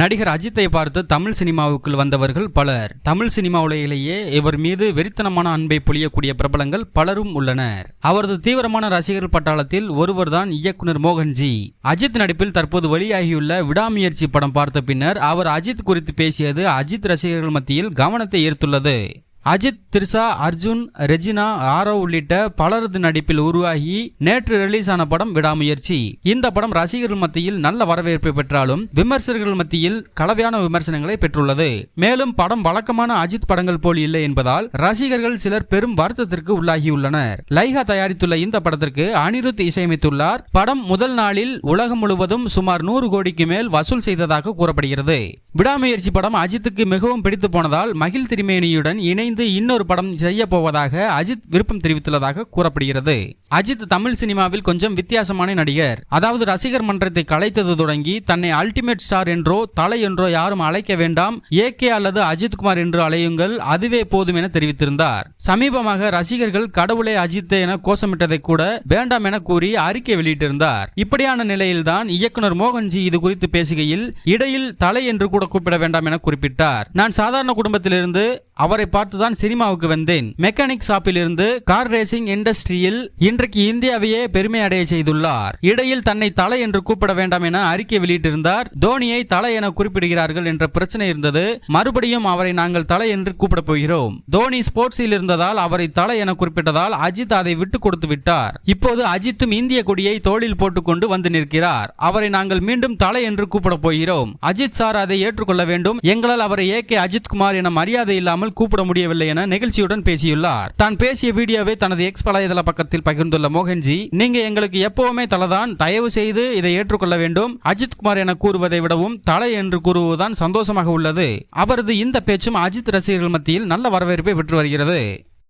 நடிகர் அஜித்தை பார்த்து தமிழ் சினிமாவுக்குள் வந்தவர்கள் பலர். தமிழ் சினிமா உலகிலேயே இவர் மீது வெறித்தனமான அன்பை பொழியக்கூடிய பிரபலங்கள் பலரும் உள்ளனர். அவரது தீவிரமான ரசிகர்கள் பட்டாளத்தில் ஒருவர்தான் இயக்குனர் மோகன்ஜி. அஜித் நடிப்பில் தற்போது வெளியாகியுள்ள விடாமுயற்சி படம் பார்த்த பின்னர் அவர் அஜித் குறித்து பேசியது அஜித் ரசிகர்கள் மத்தியில் கவனத்தை ஈர்த்துள்ளது. அஜித் திரிசா அர்ஜுன் ரெஜினா ஆரவ் உள்ளிட்ட பலரது நடிப்பில் உருவாகி நேற்று ரிலீஸ் ஆன படம் விடாமுயற்சி. இந்த படம் ரசிகர்கள் மத்தியில் நல்ல வரவேற்பை பெற்றாலும் விமர்சகர்கள் மத்தியில் கலவையான விமர்சனங்களை பெற்றுள்ளது. மேலும் படம் வழக்கமான அஜித் படங்கள் போல் இல்லை என்பதால் ரசிகர்கள் சிலர் பெரும் வருத்தத்திற்கு உள்ளாகியுள்ளனர். லைகா தயாரித்துள்ள இந்த படத்திற்கு அனிருத் இசையமைத்துள்ளார். படம் முதல் நாளில் உலகம் முழுவதும் சுமார் நூறு கோடிக்கு மேல் வசூல் செய்ததாக கூறப்படுகிறது. விடாமுயற்சி படம் அஜித்துக்கு மிகவும் பிடித்து போனதால் மகிழ் திருமேனியுடன் இணைந்து இன்னொரு படம் செய்ய போவதாக அஜித் விருப்பம் தெரிவித்துள்ளதாக கூறப்படுகிறது. அஜித் தமிழ் சினிமாவில் கொஞ்சம் வித்தியாசமான நடிகர். அதாவது ரசிகர் மன்றத்தை கலைத்தது தொடங்கி தன்னை அல்டிமேட் ஸ்டார் என்றோ தலை என்றோ யாரும் அழைக்க வேண்டாம் ஏகே அல்லது அஜித் குமார் என்று அழையுங்கள் அதுவே போதும் என தெரிவித்திருந்தார். சமீபமாக ரசிகர்கள் கடவுளை அஜித் என கோஷமிட்டதை கூட வேண்டாம் என கூறி அறிக்கை வெளியிட்டிருந்தார். இப்படியான நிலையில்தான் இயக்குனர் மோகன்ஜி இது குறித்து பேசுகையில் இடையில் தலை என்று கூட கூப்பிட வேண்டாம் என குறிப்பிட்டார். நான் சாதாரண குடும்பத்திலிருந்து அவரை பார்த்துதான் சினிமாவுக்கு வந்தேன். மெக்கானிக் ஷாப்பில் இருந்து கார் ரேசிங் இண்டஸ்ட்ரியில் இன்றைக்கு இந்தியாவையே பெருமை அடைய செய்துள்ளார். இடையில் தன்னை தலை என்று கூப்பிட வேண்டாம் என அறிக்கை வெளியிட்டிருந்தார். தோனியை தலை என குறிப்பிடுகிறார்கள் என்ற பிரச்சனை இருந்தது. மறுபடியும் அவரை நாங்கள் தலை என்று கூப்பிட போகிறோம். தோனி ஸ்போர்ட்ஸில் இருந்ததால் அவரை தலை என குறிப்பிட்டதால் அஜித் அதை விட்டு கொடுத்து விட்டார். இப்போது அஜித்தும் இந்திய கொடியை தோளில் போட்டுக்கொண்டு வந்து நிற்கிறார். அவரை நாங்கள் மீண்டும் தலை என்று கூப்பிட போகிறோம். அஜித் சார் அதை ஏற்றுக்கொள்ள வேண்டும். எங்களால் அவரை ஏ கே அஜித் குமார் என மரியாதை இல்லாமல் கூப்பிட முடியவில்லை என நிகழ்ச்சியுடன் பேசியுள்ளார். தான் பேசிய வீடியோவை தனது எக்ஸ் வலைதள பக்கத்தில் பகிர்ந்துள்ள மோகன்ஜி நீங்க எங்களுக்கு எப்பவுமே தலைதான். தயவு செய்து இதை ஏற்றுக்கொள்ள வேண்டும். அஜித் குமார் என கூறுவதை விடவும் தலை என்று கூறுவதுதான் சந்தோஷமாக உள்ளது. அவரது இந்த பேச்சும் அஜித் ரசிகர்கள் மத்தியில் நல்ல வரவேற்பை பெற்று வருகிறது.